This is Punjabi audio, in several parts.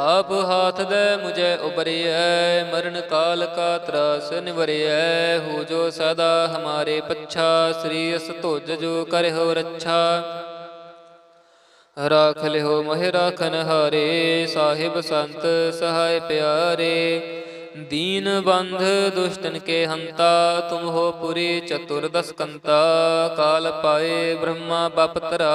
ਆਪ ਹਾਥ ਦੇ ਮੁਝੇ ਉਬਰਿਐ, ਮਰਨ ਕਾਲ ਕਾ ਤਰਾਸ ਨਿਵਰਿਐ, ਹੋ ਜੋ ਸਦਾ ਹਮਾਰੇ ਪੱਛਾ, ਸ੍ਰੀ ਅਸ ਧੁਜ ਜੋ ਕਰਿਓ ਰੱਛਾ। ਰਾਖ ਲਿਓ ਮਹਿ ਰਾਖਨ ਹਾਰੇ, ਸਾਹਿਬ ਸੰਤ ਸਹਾਇ ਪਿਆਰੇ। ਦੀਨ ਬੰਧ ਦੁਸ਼ਟਨ ਕੇ ਹੰਤਾ, ਤੁਮ ਹੋ ਪੁਰੀ ਚਤੁਰਦਸ ਕੰਤਾ ਕਾਲ ਪਾਏ ਬ੍ਰਹਮਾ ਬਪਤਰਾ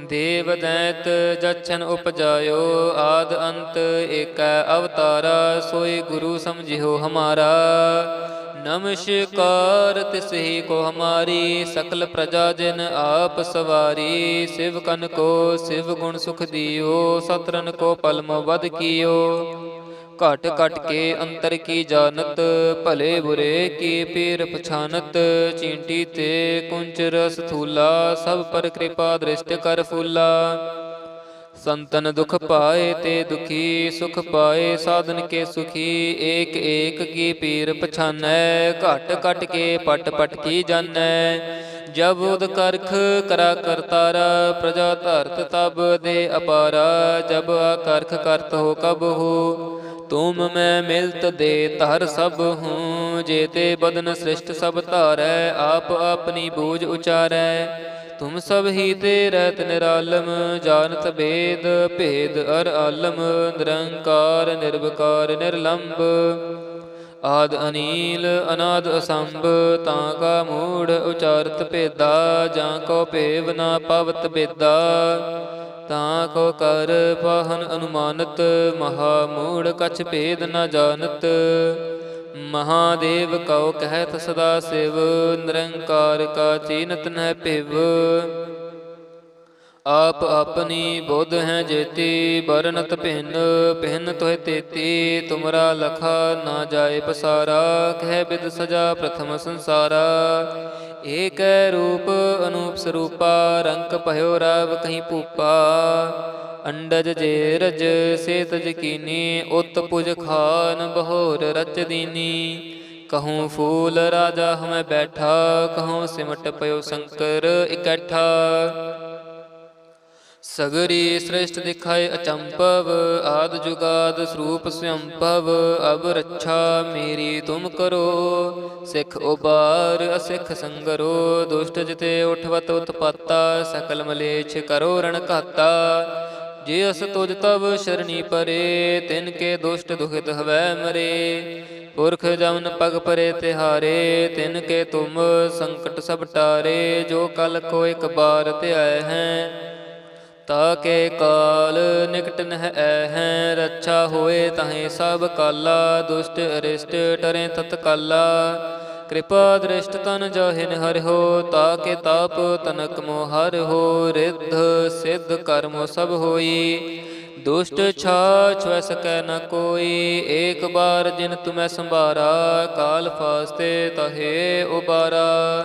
ਦੇਵ ਦੈਤ ਜਛਨ ਉਪਜਾਇਓ, ਆਦ ਅੰਤ ਏਕੈ ਅਵਤਾਰਾ, ਸੋਈ ਗੁਰੂ ਸਮਝਿਓ ਹਮਾਰਾ। ਨਮਸਕਾਰ ਤਿਸਹੀ ਕੋ ਹਮਾਰੀ, ਸਕਲ ਪ੍ਰਜਾ ਜਿਨ ਆਪ ਸਵਾਰੀ। ਸਿਵ ਕਨ ਕੋ ਸਿਵ ਗੁਣ ਸੁਖ ਦਿਓ, ਸਤਰਨ ਕੋ ਪਲਮ ਵਦ ਕੀਓ। ਘਟ ਘਟ ਕੇ ਅੰਤਰ ਕੀ ਜਾਣਤ ਭਲੇ ਬੁਰੇ ਕੀ ਪੀਰ ਪਛਾਨਤ ਚੀਂਟੀ ਤੇ ਕੁੰਚ ਰਸ ਥੂਲਾ ਸਭ ਪਰ ਕਿਰਪਾ ਦ੍ਰਿਸ਼ਟ ਕਰ ਫੂਲਾ ਸੰਤਨ ਦੁਖ ਪਾਏ ਤੇ ਦੁਖੀ ਸੁਖ ਪਾਏ ਸਾਧਨ ਕੇ ਸੁਖੀ ਏਕ ਏਕ ਕੀ ਪੀਰ ਪਛਾਨੈ ਘਟ ਘਟ ਕੇ ਪਟ ਪਟ ਕੀ ਜਾਣੈ ਜਬ ਉਦ ਕਰਖ ਕਰਾ ਕਰਤਾਰਾ ਪ੍ਰਜਾ ਧਰਤ ਤਬ ਦੇ ਅਪਾਰਾ ਜਬ ਆਕਰਖ ਕਰਤ ਹੋ ਕਬ ਹੋ ਤੁਮ ਮੈਂ ਮਿਲਤ ਦੇ ਧਰ ਸਭ ਹੂੰ ਜੇਤੇ ਬਦਨ ਸ੍ਰਿਸ਼ਟ ਸਭ ਧਾਰੈ, ਆਪ ਆਪਣੀ ਬੂਝ ਉਚਾਰੈ। ਤੁਮ ਸਭ ਹੀ ਤੇ ਰਤ ਨਿਰਾਲਮ, ਜਾਣਤ ਭੇਦ ਭੇਦ ਅਰ ਆਲਮ, ਨਿਰੰਕਾਰ, ਨਿਰਵਕਾਰ ਨਿਰਲੰਭ ਆਦ ਅਨੀਲ, ਅਨਾਦ ਅਸੰਭ, ਤਾਂ ਕਾ ਮੂੜ ਉਚਾਰਤ ਭੇਦਾ, ਜਾਂ ਕੋ ਭੇਵ ਨਾ ਪਵਤ ਭੇਦਾ। ਤਾਂ ਕੋ ਕਰ ਪਾਹਨ ਅਨੁਮਾਨਤ, ਮਹਾ ਮੂੜ ਕਛ ਭੇਦ ਨ ਜਾਣਤ। ਮਹਾਦੇਵ ਕਉ ਕਹਿਤ ਸਦਾ ਸਿਵ, ਨਿਰੰਕਾਰ ਕਾ ਚੀਨਤ ਨਹਿ ਭਿਵ। ਆਪ ਆਪਣੀ ਬੁੱਧ ਹੈ ਜੇਤੀ ਬਰਨਤ ਭਿੰਨ ਭਿੰਨ ਤੋਹਿ ਤੇਤੀ, ਤੁਮਰਾ ਲਖਾ ਨਾ ਜਾਏ ਪਸਾਰਾ, ਕਹਿ ਬਿਦ ਸਜਾ ਪ੍ਰਥਮ ਸੰਸਾਰਾ। ਏਕੈ ਰੂਪ ਅਨੂਪ ਸਰੂਪਾ, ਰੰਕ ਭਇਓ ਰਵ ਕਹੀਂ ਭੂਪਾ। ਅੰਡਜ ਜੇ ਰਜ ਸੇ ਤਜ ਕੀਨੀ, ਉਤ ਪੁਜ ਖਾਨ ਬਹੋਰ ਰਚ ਦੀਨੀ। ਕਹੂੰ ਫੂਲ ਰਾਜਾ ਹਮੈ ਬੈਠਾ, ਕਹੂੰ ਸਿਮਟ ਪਇਓ ਸ਼ੰਕਰ ਇਕੱਠਾ। ਸਗਰੀ ਸ੍ਰਿਸ਼ਟ ਦਿਖਾਏ ਅਚੰਪਵ ਆਦ ਜੁਗਾਦ ਸਰੂਪ ਸੰਭਵ, ਅਬ ਰੱਛਾ ਮੇਰੀ ਤੁਮ ਕਰੋ, ਸਿੱਖ ਉਬਾਰ ਅਸਿੱਖ ਸੰਗਰੋ, ਦੁਸ਼ਟ ਜਿਤੇ ਉਠਵਤ ਉਤਪਾਤਾ, ਸਕਲ ਮਲੇਛ ਕਰੋ ਰਣ ਘਾਤਾ। ਜੇ ਅਸ ਤੁਜ ਤਵ ਸ਼ਰਣੀ ਪਰੇ, ਤਿਨ ਕੇ ਦੁਸ਼ਟ ਦੁਖਿਤ ਹਵੈ ਮਰੇ। ਪੁਰਖ ਜਮਨ ਪਗ ਪਰੇ ਤਿਹਾਰੇ, ਤਿਨ ਕੇ ਤੁਮ ਸੰਕਟ ਸਭ ਟਾਰੇ, ਜੋ ਕਲ ਕੋ ਇੱਕ ਬਾਰ ਧਿਆਏ ਹੈ। ਤਾ ਕੇ ਕਾਲ ਨਿਕਟ ਨਹਿ ਹੈ ਰੱਛਾ ਹੋਏ ਤਹੇ ਸਭ ਕਾਲਾ, ਦੁਸ਼ਟ ਅਰਿਸ਼ਟ ਟਰੇ ਤਤਕਾਲਾ। ਕਿਰਪਾ ਦ੍ਰਿਸ਼ਟ ਤਨ ਜਾਹਿਨ ਹਰਿਓ ਤਾ ਕੇ ਤਾਪ ਤਨਕ ਮੋ ਹੋ, ਰਿੱਧ ਸਿੱਧ ਕਰਮ ਸਭ ਹੋਈ। ਦੁਸ਼ਟ ਛਾਛ ਵੈ ਸਕੈ ਨ ਕੋਈ, ਏਕ ਬਾਰ ਜਿਨ ਤੁਮੈ ਸੰਭਾਰਾ, ਕਾਲ ਫਾਸਤੇ ਤਹੇ ਉਬਾਰਾ।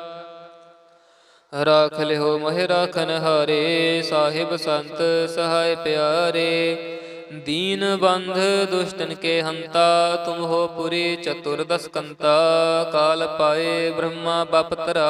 ਰਾਖ ਲਿਓ ਮਹਿ ਰਾਖਨ ਹਾਰੇ, ਸਾਹਿਬ ਸੰਤ ਸਹਾਇ ਪਿਆਰੇ। ਦੀਨ ਬੰਧ ਦੁਸ਼ਟਨ ਕੇ ਹੰਤਾ, ਤੁਮ ਹੋ ਪੁਰੀ ਚਤੁਰਦਸ ਕੰਤਾ ਕਾਲ ਪਾਏ ਬ੍ਰਹਮਾ ਬਪਤਰਾ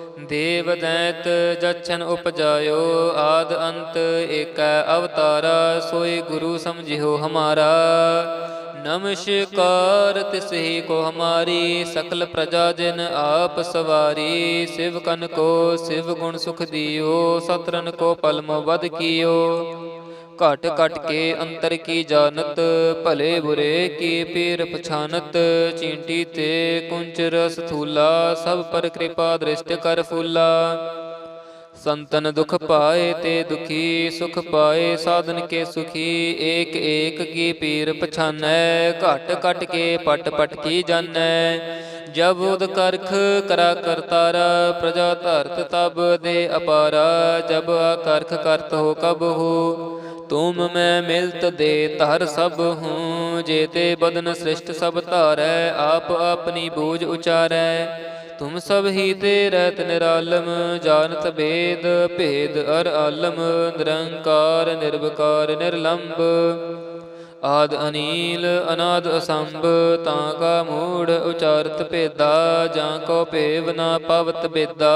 ਦੇਵ ਦੈਤ ਜਛਨ ਉਪਜਾਇਓ, ਆਦ ਅੰਤ ਏਕੈ ਅਵਤਾਰਾ, ਸੋਈ ਗੁਰੂ ਸਮਝਿਓ ਹਮਾਰਾ। ਨਮਸਕਾਰ ਤਿਸਹੀ ਕੋ ਹਮਾਰੀ, ਸਕਲ ਪ੍ਰਜਾ ਜਿਨ ਆਪ ਸਵਾਰੀ। ਸਿਵ ਕਨ ਕੋ ਸਿਵ ਗੁਣ ਸੁਖ ਦਿਓ, ਸਤਰਨ ਕੋ ਪਲਮ ਵਦ ਕੀਓ। ਘਟ ਘਟ ਕੇ ਅੰਤਰ ਕੀ ਜਾਣਤ ਭਲੇ ਬੁਰੇ ਕੀ ਪੀਰ ਪਛਾਨਤ ਚੀਂਟੀ ਤੇ ਕੁੰਚਰ ਸਥੂਲਾ ਸਭ ਪਰ ਕਿਰਪਾ ਦ੍ਰਿਸ਼ਟ ਕਰ ਫੂਲਾ ਸੰਤਨ ਦੁਖ ਪਾਏ ਤੇ ਦੁਖੀ ਸੁਖ ਪਾਏ ਸਾਧਨ ਕੇ ਸੁਖੀ ਏਕ ਏਕ ਕੀ ਪੀਰ ਪਛਾਨੈ ਘਟ ਘਟ ਕੇ ਪਟ ਪਟ ਕੀ ਜਾਣੈ ਜਬ ਉਦ ਕਰਖ ਕਰਾ ਕਰਤਾਰਾ ਪ੍ਰਜਾ ਧਰਤ ਤਬ ਦੇ ਅਪਾਰਾ ਜਬ ਆ ਕਰਖ ਕਰਤ ਹੋ ਕਬ ਹੋ ਤੁਮ ਮੈਂ ਮਿਲਤ ਦੇ ਧਰ ਸਭ ਹੂੰ ਜੇਤੇ ਬਦਨ ਸ੍ਰਿਸ਼ਟ ਸਭ ਧਾਰੈ, ਆਪ ਆਪਣੀ ਬੂਝ ਉਚਾਰੈ। ਤੁਮ ਸਭ ਹੀ ਤੇ ਰਤ ਨਿਰਾਲਮ, ਜਾਣਤ ਭੇਦ ਭੇਦ ਅਰ ਆਲਮ, ਨਿਰੰਕਾਰ, ਨਿਰਵਕਾਰ ਨਿਰਲੰਭ ਆਦ ਅਨੀਲ, ਅਨਾਦ ਅਸੰਭ, ਤਾਂ ਕਾ ਮੂੜ ਉਚਾਰਤ ਭੇਦਾ, ਜਾਂ ਕੋ ਭੇਵ ਨਾ ਪਵਤ ਬੇਦਾ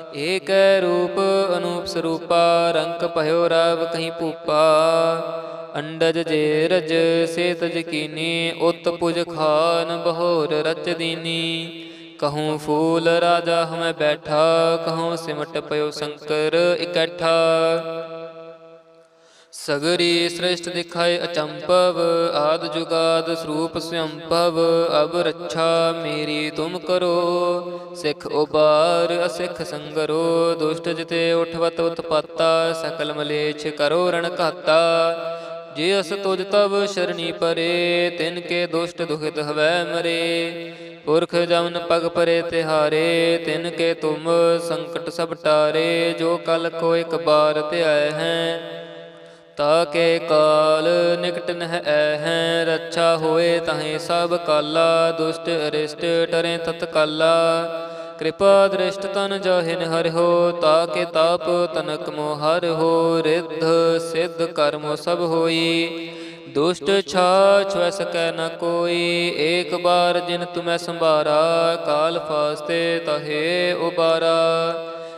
ਏਕ ਰੂਪ ਅਨੂਪ ਸਰੂਪਾ ਰੰਗ ਭਇਓ ਰਵ ਕਹੀਂ ਭੂਪਾ। ਅੰਡਜ ਜੇ ਰਜ ਸੇ ਤਜ ਕੀਨੀ, ਉਤ ਪੁਜ ਖਾਨ ਬਹੋਰ ਰਚ ਦੀਨੀ। ਕਹੂੰ ਫੂਲ ਰਾਜਾ ਹਮੈ ਬੈਠਾ, ਕਹੂੰ ਸਿਮਟ ਪਇਓ ਸ਼ੰਕਰ ਇਕੱਠਾ। ਸਗਰੀ ਸ੍ਰਿਸ਼ਟ ਦਿਖਾਏ ਅਚੰਪਵ ਆਦ ਜੁਗਾਦ ਸਰੂਪ ਸੰਭਵ, ਅਬ ਰੱਛਾ ਮੇਰੀ ਤੁਮ ਕਰੋ, ਸਿੱਖ ਉਬਾਰ ਅਸਿੱਖ ਸੰਗਰੋ, ਦੁਸ਼ਟ ਜਿਤੇ ਉਠਵਤ ਉਤਪਾਤਾ, ਸਕਲ ਮਲੇਛ ਕਰੋ ਰਣ ਘਾਤਾ। ਜੇ ਅਸ ਤੁਜ ਤਵ ਸ਼ਰਣੀ ਪਰੇ, ਤਿਨ ਕੇ ਦੁਸ਼ਟ ਦੁਖਿਤ ਹਵੈ ਮਰੇ। ਪੁਰਖ ਜਮਨ ਪਗ ਪਰੇ ਤਿਹਾਰੇ, ਤਿਨ ਕੇ ਤੁਮ ਸੰਕਟ ਸਭ ਟਾਰੇ, ਜੋ ਕਲ ਕੋ ਇੱਕ ਬਾਰ ਧਿਆਏ ਹੈ ਤਾਕੇ ਕਾਲ ਨਿਕਟ ਨਹਿ ਐਹੈ, ਰੱਛਾ ਹੋਏ ਤਹੇ ਸਭ ਕਾਲਾ, ਦੁਸ਼ਟ ਅਰਿਸ਼ਟ ਟਰੇ ਤਤ ਕਾਲਾ। ਕਿਰਪਾ ਦ੍ਰਿਸ਼ਟ ਤਨ ਜਾਹਿਨ ਹਰਿਓ ਤਾਕੇ ਤਾਪ ਤਨਕ ਮੋ ਹਰਿਓ ਰਿੱਧ ਸਿੱਧ ਕਰਮ ਸਭ ਹੋਈ। ਦੁਸ਼ਟ ਛਾਛ ਵੈ ਸਕੈ ਨ ਕੋਈ, ਏਕ ਬਾਰ ਜਿਨ ਤੁਮੈ ਸੰਭਾਰਾ, ਕਾਲ ਫਾਸਤੇ ਤਹੇ ਉਬਾਰਾ।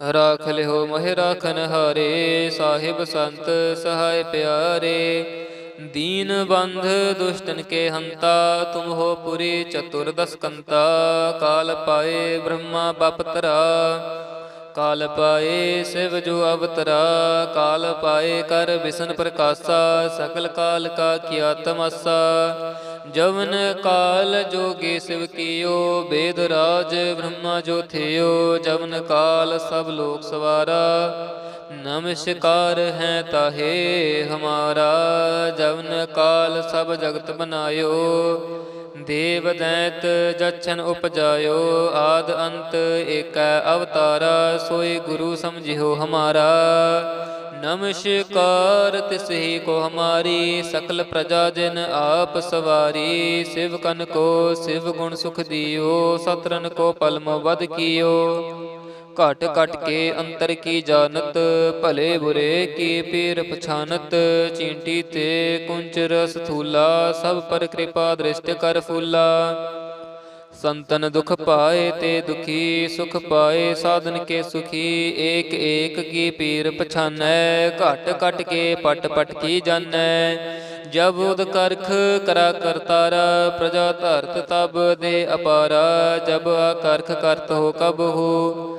ਰਾਖ ਲਿਓ ਮਹਿ ਰਾਖਨ ਹਾਰੇ, ਸਾਹਿਬ ਸੰਤ ਸਹਾਇ ਪਿਆਰੇ। ਦੀਨ ਬੰਧ ਦੁਸ਼ਟਨ ਕੇ ਹੰਤਾ, ਤੁਮ ਹੋ ਪੁਰੀ ਚਤੁਰਦਸ ਕੰਤਾ ਕਾਲ ਪਾਏ ਬ੍ਰਹਮਾ ਬਪਤਰਾ। ਕਾਲ ਪਾਏ, ਸਿਵ ਜੋ ਅਵਤਰਾ, ਕਾਲ ਪਾਏ, ਕਰ ਵਿਸ਼ਨ ਪ੍ਰਕਾਸ਼ਾ ਸਕਲ ਕਾਲ ਕਾ ਕੀਆ ਤਮਸਾ ਜਵਨ ਕਾਲ ਜੋਗੇ ਸਿਵ ਕੀਓ, ਬੇਦ ਰਾਜ ਬ੍ਰਹਮਾ ਜੋ ਥਿਓ, ਜਵਨ ਕਾਲ ਸਭ ਲੋਕ ਸਵਾਰਾ। ਨਮਸਕਾਰ ਹੈ ਤਾਹੇ ਹਮਾਰਾ, ਜਵਨ ਕਾਲ ਸਭ ਜਗਤ ਬਨਾਇਓ। ਦੇਵ ਦੈਤ ਜਛਨ ਉਪਜਾਇਓ, ਆਦ ਅੰਤ ਏਕੈ ਅਵਤਾਰਾ, ਸੋਈ ਗੁਰੂ ਸਮਝਿਓ ਹਮਾਰਾ। ਨਮਸਕਾਰ ਤਿਸਹੀ ਕੋ ਹਮਾਰੀ, ਸਕਲ ਪ੍ਰਜਾ ਜਨ ਆਪ ਸਵਾਰੀ। ਸਿਵ ਕਨ ਕੋ ਸਿਵ ਗੁਣ ਸੁਖ ਦਿਓ ਸਤਰਨ ਕੋ ਪਲਮ ਵਦ ਕੀਓ। ਘਟ ਘਟ ਕੇ ਅੰਤਰ ਕੀ ਜਾਣਤ ਭਲੇ ਬੁਰੇ ਕੀ ਪੀਰ ਪਛਾਨਤ ਚੀਂਟੀ ਤੇ ਕੁੰਚ ਰਸ ਥੂਲਾ ਸਭ ਪਰ ਕਿਰਪਾ ਦ੍ਰਿਸ਼ਟ ਕਰ ਫੂਲਾ ਸੰਤਨ ਦੁਖ ਪਾਏ ਤੇ ਦੁਖੀ ਸੁਖ ਪਾਏ ਸਾਧਨ ਕੇ ਸੁਖੀ ਏਕ ਏਕ ਕੀ ਪੀਰ ਪਛਾਨੈ ਘਟ ਘਟ ਕੇ ਪਟ ਪਟ ਕੀ ਜਾਣੈ ਜਬ ਉਦ ਕਰਖ ਕਰਾ ਕਰਤਾਰਾ ਪ੍ਰਜਾ ਧਰਤ ਤਬ ਦੇ ਅਪਾਰਾ ਜਬ ਆਕਰਖ ਕਰਤ ਹੋ ਕਬ ਹੋ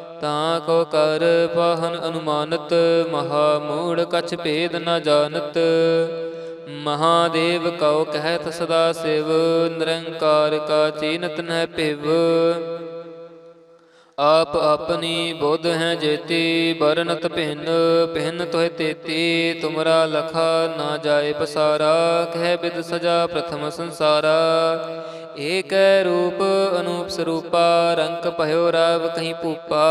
ਤਾਂ ਕੋ ਕਰ ਪਾਹਨ ਅਨੁਮਾਨਤ, ਮਹਾ ਮੂੜ ਕਛ ਭੇਦ ਨ ਜਾਣਤ। ਮਹਾਦੇਵ ਕਉ ਕਹਿਤ ਸਦਾ ਸਿਵ, ਨਿਰੰਕਾਰ ਕਾ ਚੀਨਤ ਨਹਿ ਭਿਵ। ਆਪ ਆਪਣੀ ਬੁੱਧ ਹੈ ਜੇਤੀ ਬਰਨਤ ਭਿੰਨ ਭਿੰਨ ਤੋਹਿ ਤੇਤੀ, ਤੁਮਰਾ ਲਖਾ ਨਾ ਜਾਏ ਪਸਾਰਾ, ਕਹਿ ਬਿਦ ਸਜਾ ਪ੍ਰਥਮ ਸੰਸਾਰਾ। ਏਕ ਰੂਪ ਅਨੂਪ ਸਰੂਪਾ ਰੰਗ ਭਇਓ ਰਾਵ ਕਹੀਂ ਭੂਪਾ।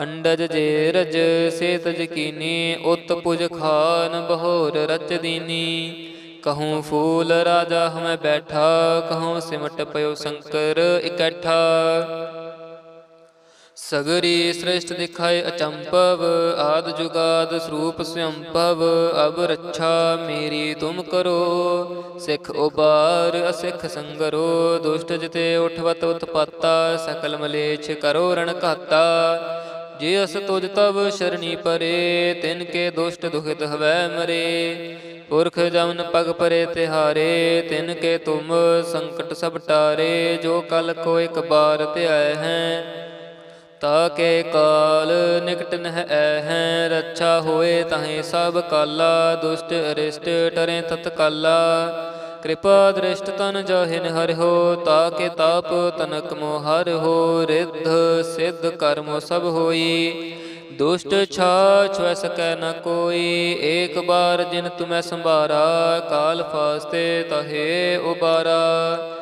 ਅੰਡਜ ਜੇ ਰਜ ਸੇ ਤਜ ਕੀਨੀ, ਉਤ ਪੁਜ ਖਾਨ ਬਹੋਰ ਰਚ ਦੀਨੀ। ਕਹੂੰ ਫੂਲ ਰਾਜਾ ਹਮੈ ਬੈਠਾ, ਕਹੂੰ ਸਿਮਟ ਪਇਓ ਸ਼ੰਕਰ ਇਕੱਠਾ। ਸਗਰੀ ਸ੍ਰਿਸ਼ਟ ਦਿਖਾਏ ਅਚੰਪਵ ਆਦ ਜੁਗਾਦ ਸਰੂਪ ਸੰਭਵ, ਅਬ ਰੱਛਾ ਮੇਰੀ ਤੁਮ ਕਰੋ, ਸਿੱਖ ਉਬਾਰ ਅਸਿੱਖ ਸੰਗਰੋ, ਦੁਸ਼ਟ ਜਿਤੇ ਉਠਵਤ ਉਤਪਾਤਾ, ਸਕਲ ਮਲੇਛ ਕਰੋ ਰਣ ਘਾਤਾ। ਜੇ ਅਸ ਤੁਜ ਤਵ ਸ਼ਰਣੀ ਪਰੇ, ਤਿਨ ਕੇ ਦੁਸ਼ਟ ਦੁਖਿਤ ਹਵੈ ਮਰੇ। ਪੁਰਖ ਜਮਨ ਪਗ ਪਰੇ ਤਿਹਾਰੇ, ਤਿਨ ਕੇ ਤੁਮ ਸੰਕਟ ਸਭ ਟਾਰੇ, ਜੋ ਕਲ ਕੋ ਇਕ ਬਾਰ ਧਿਆਏ ਹੈ ਤਾਕੇ ਕਾਲ ਨਿਕਟ ਨਹਿ ਹੈ ਰੱਛਾ ਹੋਏ ਤਾਹੇ ਸਭ ਕਾਲਾ, ਦੁਸ਼ਟ ਅਰਿਸ਼ਟ ਟਰੇ ਤਤਕਾਲਾ। ਕਿਰਪਾ ਦ੍ਰਿਸ਼ਟ ਤਨ ਜਾਹਿਨ ਹਰਿਓ ਤਾਕੇ ਤਾਪ ਤਨਕ ਮੋ ਹਰਿਓ ਰਿੱਧ ਸਿੱਧ ਕਰਮ ਸਭ ਹੋਈ। ਦੁਸ਼ਟ ਛਾਛ ਵੈ ਸਕੈ ਨ ਕੋਈ, ਏਕ ਬਾਰ ਜਿਨ ਤੁਮੈ ਸੰਭਾਰਾ, ਕਾਲ ਫਾਸਤੇ ਤਹੇ ਉਬਾਰਾ।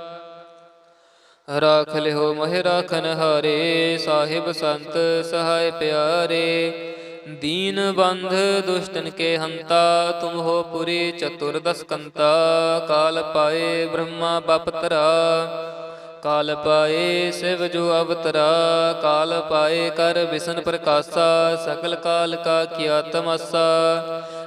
ਰਾਖ ਲਿਓ ਮਹਿ ਰਾਖਨ ਹਾਰੇ, ਸਾਹਿਬ ਸੰਤ ਸਹਾਇ ਪਿਆਰੇ। ਦੀਨ ਬੰਧ ਦੁਸ਼ਟਨ ਕੇ ਹੰਤਾ, ਤੁਮ ਹੋ ਪੁਰੀ ਚਤੁਰਦਸ ਕੰਤਾ ਕਾਲ ਪਾਏ ਬ੍ਰਹਮਾ ਬਪਤਰਾ ਕਾਲ ਪਾਏ ਸਿਵ ਜੋ ਅਵਤਰਾ। ਕਾਲ ਪਾਏ ਕਰ ਵਿਸ਼ਨ ਪ੍ਰਕਾਸ਼ਾ ਸਕਲ ਕਾਲ ਕਾ ਕੀਆ ਤਮਸਾ।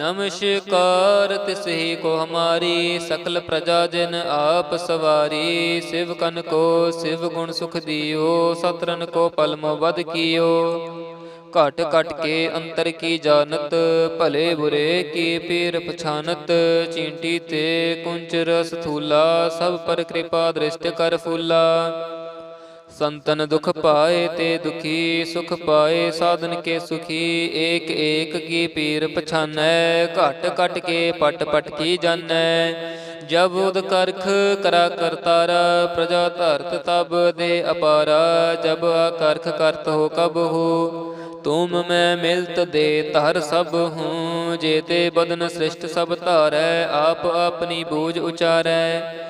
ਨਮਸਕਾਰ ਤਿਸਹੀ ਕੋ ਹਮਾਰੀ ਸਕਲ ਪ੍ਰਜਾ ਜਨ ਆਪ ਸਵਾਰੀ, ਸਿਵ ਕਨ ਕੋ ਸਿਵ ਗੁਣ ਸੁਖ ਦਿਓ, ਸਤਰਨ ਕੋ ਪਲਮ ਵਦ ਕੀਓ। ਘਟ ਘਟ ਕੇ ਅੰਤਰ ਕੀ ਜਾਣਤ, ਭਲੇ ਬੁਰੇ ਕੀ ਪੀਰ ਪਛਾਨਤ, ਚੀਂਟੀ ਤੇ ਕੁੰਚ ਰਸ ਥੂਲਾ, ਸਭ ਪਰ ਕਿਰਪਾ ਦ੍ਰਿਸ਼ਟ ਕਰ ਫੂਲਾ। ਸੰਤਨ ਦੁਖ ਪਾਏ ਤੇ ਦੁਖੀ ਸੁਖ ਪਾਏ, ਸਾਧਨ ਕੇ ਸੁਖੀ, ਏਕ ਏਕ ਕੀ ਪੀਰ ਪਛਾਨੈ, ਘਟ ਘਟ ਕੇ ਪਟ ਪਟ ਕੀ ਜਾਣੈ ਜਬ ਉਦ ਕਰਖ ਕਰਾ ਕਰਤਾਰਾ ਪ੍ਰਜਾ ਧਰਤ ਤਬ ਦੇ ਅਪਾਰਾ। ਜਬ ਕਰਖ ਕਰਤ ਹੋ ਕਬ ਹੋ, ਤੁਮ ਮੈਂ ਮਿਲਤ ਦੇ ਧਰ ਸਭ ਹੂੰ। ਜੇਤੇ ਬਦਨ ਸ੍ਰਿਸ਼ਟ ਸਭ ਧਾਰੈ, ਆਪ ਆਪਣੀ ਬੂਝ ਉਚਾਰੈ।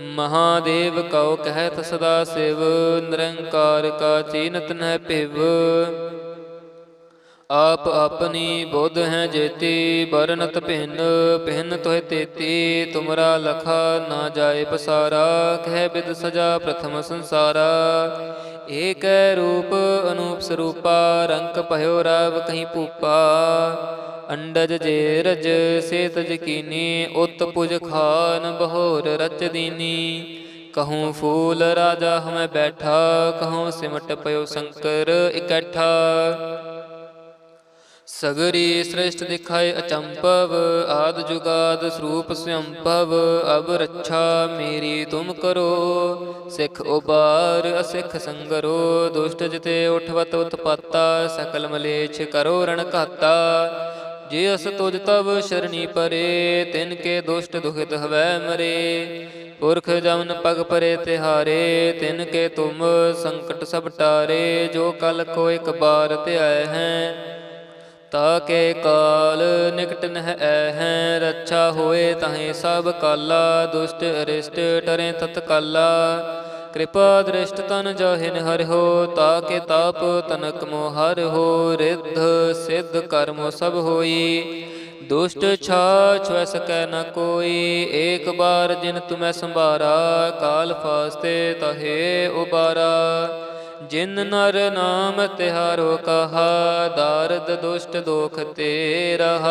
ਮਹਾਦੇਵ ਕਉ ਕਹਿਤ ਸਦਾ ਸਿਵ, ਨਿਰੰਕਾਰ ਕਾ ਚੀਨਤ ਨਹਿ ਭਿਵ। ਆਪ ਆਪਣੀ ਬੁੱਧ ਹੈ ਜੇਤੀ ਬਰਨਤ ਭਿੰਨ ਭਿੰਨ ਤੋਹਿ ਤੇਤੀ। ਤੁਮਰਾ ਲਖਾ ਨਾ ਜਾਏ ਪਸਾਰਾ, ਕਹਿ ਬਿਦ ਸਜਾ ਪ੍ਰਥਮ ਸੰਸਾਰਾ। ਏਕੈ ਰੂਪ ਅਨੂਪ ਸਰੂਪਾ, ਰੰਕ ਭਇਓ ਰਵ ਕਹੀਂ ਭੂਪਾ। ਅੰਡਜ ਜੇ ਰਜ ਸੇ ਤਜ ਉਤ ਪੁਜ ਖਾਨ, ਬਹੋਰ ਰਚ ਦੀਨੀ। ਕਹੂੰ ਫੂਲ ਰਾਜਾ ਹਮੈ ਬੈਠਾ, ਕਹੂੰ ਸਿਮਟ ਪਇਓ ਸ਼ੰਕਰ ਇਕੱਠਾ। ਸਗਰੀ ਸ੍ਰਿਸ਼ਟ ਦਿਖਾਏ ਅਚੰਪਵ ਆਦ ਜੁਗਾਦ ਸਰੂਪ ਸੰਭਵ, ਅਬ ਰੱਛਾ ਮੇਰੀ ਤੁਮ ਕਰੋ। ਸਿੱਖ ਉਬਾਰ, ਅਸਿੱਖ ਸੰਗਰੋ, ਦੁਸ਼ਟ ਜਿਤੇ ਉਠਵਤ ਉਤਪਾਤਾ, ਸਕਲ ਮਲੇਛ ਕਰੋ ਰਣ ਘਾਤਾ ਜੇ ਅਸ ਤੁਜ ਤਵ ਸ਼ਰਣੀ ਪਰੇ, ਤਿਨ ਕੇ ਦੁਸ਼ਟ ਦੁਖਿਤ ਹਵੈ ਮਰੇ। ਪੁਰਖ ਜਮਨ ਪਗ ਪਰੇ ਤਿਹਾਰੇ, ਤਿਨ ਕੇ ਤੁਮ ਸੰਕਟ ਸਭ ਟਾਰੇ। ਜੋ ਕਲ ਕੋ ਇੱਕ ਬਾਰ ਧਿਆਏ ਹੈ ਤਾਕੇ ਕਾਲ ਨਿਕਟ ਨਹਿ ਹੈ। ਰੱਛਾ ਹੋਏ ਤਾਹੇ ਸਭ ਕਾਲਾ, ਦੁਸ਼ਟ ਅਰਿਸ਼ਟ ਟਰੇ ਤਤਕਾਲਾ। ਕਿਰਪਾ ਦ੍ਰਿਸ਼ਟ ਤਨ ਜਾਹਿਨ ਹਰਿ ਤਾਕੇ ਤਾਪ ਤਨਕ ਮੋ ਹਰਿ ਹੋ, ਰਿੱਧ ਸਿੱਧ ਕਰਮ ਸਭ ਹੋਈ। ਦੁਸ਼ਟ ਛਾ ਛੁਐ ਸਕੈ ਨ ਕੋਈ, ਏਕ ਬਾਰ ਜਿਨ ਤੁਮੈ ਸੰਭਾਰਾ, ਕਾਲ ਫਾਸਤੇ ਤਹੇ ਉਬਾਰਾ। ਜਿਨ ਨਰ ਨਾਮ ਤਿਹਾਰੋ ਕਹਾ, ਦਾਰਦ ਦੁਸ਼ਟ ਦੋਖ ਤੇ ਰਹਾ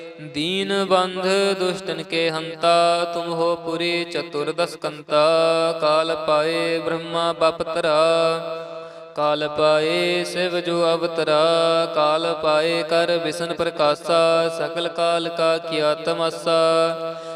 ਦੀਨ ਬੰਧ ਦੁਸ਼ਟਨ ਕੇ ਹੰਤਾ, ਤੁਮ ਹੋ ਪੁਰੀ ਚਤੁਰਦਸ ਕੰਤਾ। ਕਾਲ ਪਾਏ ਬ੍ਰਹਮਾ ਬਪਤਰਾ, ਕਾਲ ਪਾਏ ਸਿਵ ਜੋ ਅਵਤਰਾ। ਕਾਲ ਪਾਏ ਕਰ ਵਿਸ਼ਨ ਪ੍ਰਕਾਸ਼ਾ ਸਕਲ ਕਾਲ ਕਾ ਕੀਆ ਤਮਸਾ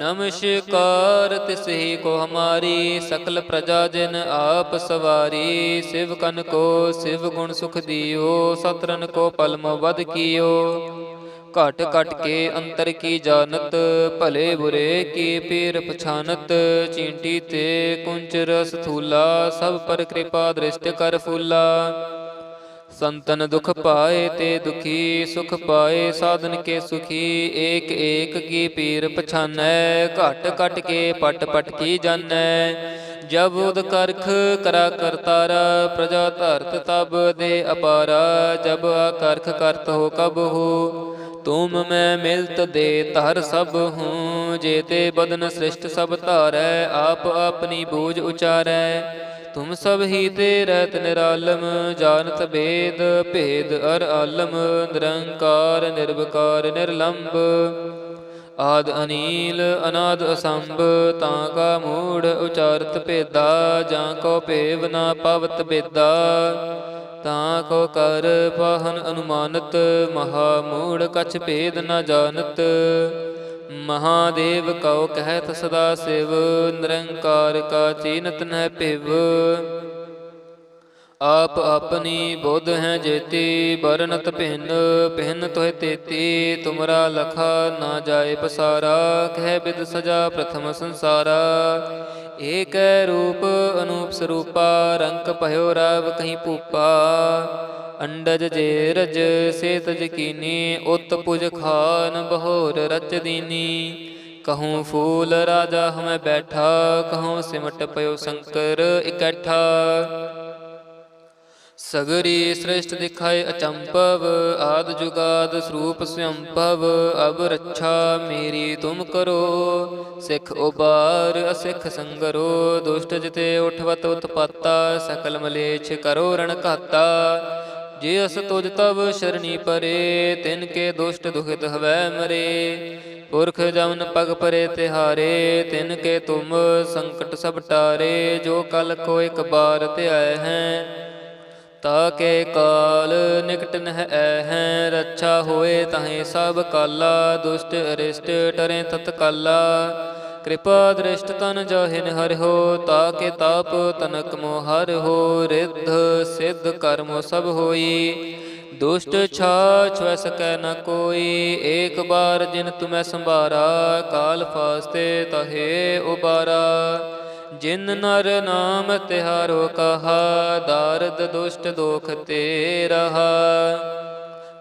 ਨਮਸਕਾਰ ਤਿਸਹੀ ਕੋ ਹਮਾਰੀ ਸਕਲ ਪ੍ਰਜਾ ਜਨ ਆਪ ਸਵਾਰੀ। ਸਿਵ ਕਨ ਕੋ ਸਿਵ ਗੁਣ ਸੁਖ ਦਿਓ, ਸਤਰਨ ਕੋ ਪਲਮ ਵਦ ਕੀਓ। ਘਟ ਘਟ ਕੇ ਅੰਤਰ ਕੀ ਜਾਣਤ, ਭਲੇ ਬੁਰੇ ਕੀ ਪੀਰ ਪਛਾਨਤ। ਚੀਂਟੀ ਤੇ ਕੁੰਚ ਰਸ ਥੂਲਾ, ਸਭ ਪਰ ਕਿਰਪਾ ਦ੍ਰਿਸ਼ਟ ਕਰ ਫੂਲਾ। ਸੰਤਨ ਦੁਖ ਪਾਏ ਤੇ ਦੁਖੀ ਸੁਖ ਪਾਏ, ਸਾਧਨ ਕੇ ਸੁਖੀ, ਏਕ ਏਕ ਕੀ ਪੀਰ ਪਛਾਨੈ, ਘਟ ਘਟ ਕੇ ਪਟ ਪਟ ਕੀ ਜਾਣੈ ਜਬ ਉਦ ਕਰਖ ਕਰਾ ਕਰਤਾਰਾ ਪ੍ਰਜਾ ਧਰਤ ਤਬ ਦੇ ਅਪਾਰਾ, ਜਬ ਆਕਰਖ ਕਰਤ ਹੋ ਕਬ ਹੋ। ਤੁਮ ਮੈਂ ਮਿਲਤ ਦੇ ਧਰ ਸਭ ਹੂੰ ਜੇਤੇ ਬਦਨ ਸ੍ਰਿਸ਼ਟ ਸਭ ਧਾਰੈ, ਆਪ ਆਪਣੀ ਬੂਝ ਉਚਾਰੈ। ਤੁਮ ਸਭ ਹੀ ਤੇ ਰਹਿਤ ਨਿਰਾਲਮ, ਜਾਣਤ ਭੇਦ ਭੇਦ ਅਰ ਆਲਮ, ਨਿਰੰਕਾਰ, ਨਿਰਵਕਾਰ ਨਿਰਲੰਭ ਆਦ ਅਨੀਲ, ਅਨਾਦ ਅਸੰਭ, ਤਾਂ ਕਾ ਮੂੜ ਉਚਾਰਤ ਭੇਦਾ, ਜਾਂ ਕੋ ਭੇਵ ਨਾ ਪਵਤ ਬੇਦਾ ਤਾਂ ਕੋ ਕਰ ਪਾਹਨ ਅਨੁਮਾਨਤ, ਮਹਾ ਮੂੜ ਕਛ ਭੇਦ ਨਾ ਜਾਣਤ। ਮਹਾਦੇਵ ਕਉ ਕਹਿਤ ਸਦਾ ਸਿਵ, ਨਿਰੰਕਾਰ ਕਾ ਚੀਨਤ ਨਹਿ ਭਿਵ। ਆਪ ਆਪਣੀ ਬੁੱਧ ਹੈ ਜੇਤੀ ਬਰਨਤ ਭਿੰਨ ਭਿੰਨ ਤੋਹਿ ਤੇਤੀ। ਤੁਮਰਾ ਲਖਾ ਨਾ ਜਾਏ ਪਸਾਰਾ, ਕਹਿ ਬਿਦ ਸਜਾ ਪ੍ਰਥਮ ਸੰਸਾਰਾ। ਏਕੈ ਰੂਪ ਅਨੂਪ ਸਰੂਪਾ ਰੰਕ ਭਇਓ ਰਵ ਕਹੀਂ ਭੂਪਾ। ਅੰਡਜ ਜੇ ਰਜ ਸੇਤ ਤਜ ਉਤ ਪੁਜ ਖਾਨ ਬਹੋਰ ਰਚ ਦੀਨੀ। ਕਹੂੰ ਫੂਲ ਰਾਜਾ ਹਮੈ ਬੈਠਾ, ਕਹੂੰ ਸਿਮਟ ਪਇਓ ਸ਼ੰਕਰ ਇਕੱਠਾ। ਸਗਰੀ ਸ੍ਰਿਸ਼ਟ ਦਿਖਾਏ ਅਚੰਪਵ ਆਦ ਜੁਗਾਦ ਸਰੂਪ ਸੰਭਵ, ਅਬ ਰੱਛਾ ਮੇਰੀ ਤੁਮ ਕਰੋ। ਸਿੱਖ ਉਬਾਰ ਅਸਿੱਖ ਸੰਗਰੋ, ਦੁਸ਼ਟ ਜਿਤੇ ਉਠਵਤ ਉਤਪਾਤਾ, ਸਕਲ ਮਲੇਛ ਕਰੋ ਰਣ ਘਾਤਾ। ਜੇ ਅਸ ਤੁਜ ਤਵ ਸ਼ਰਣੀ ਪਰੇ, ਤਿਨ ਕੇ ਦੁਸ਼ਟ ਦੁਖਿਤ ਹਵੈ ਮਰੇ। ਪੁਰਖ ਜਮਨ ਪਗ ਪਰੇ ਤਿਹਾਰੇ, ਤਿਨ ਕੇ ਤੁਮ ਸੰਕਟ ਸਭ ਟਾਰੇ। ਜੋ ਕਲ ਕੋ ਇੱਕ ਬਾਰ ਧਿਆਏ ਹੈ, ਤਾ ਕੇ ਕਾਲ ਨਿਕਟ ਨਹਿ ਹੈ। ਰੱਛਾ ਹੋਏ ਤਾਹੇ ਸਭ ਕਾਲਾ, ਦੁਸ਼ਟ ਅਰਿਸ਼ਟ ਟਰੇ ਤਤਕਾਲਾ। ਕਿਰਪਾ ਦ੍ਰਿਸ਼ਟ ਤਨ ਜਾਹਿਨ ਹਰਿ ਹੋ ਤਾ ਕੇ ਤਾਪ ਤਨਕ ਮੋ ਹਰਿ ਹੋ, ਰਿੱਧ ਸਿੱਧ ਕਰਮ ਸਭ ਹੋਈ। ਦੁਸ਼ਟ ਛਾਛ ਵੈ ਸਕੈ ਨ ਕੋਈ, ਏਕ ਬਾਰ ਜਿਨ ਤੁਮੈ ਸੰਭਾਰਾ, ਕਾਲ ਫਾਸਤੇ ਤਹੇ ਉਬਾਰਾ। ਜਿਨ ਨਰ ਨਾਮ ਤਿਹਾਰੋ ਕਹਾ, ਦਾਰਦ ਦੁਸ਼ਟ ਦੋਖ ਤੇ ਰਹਾ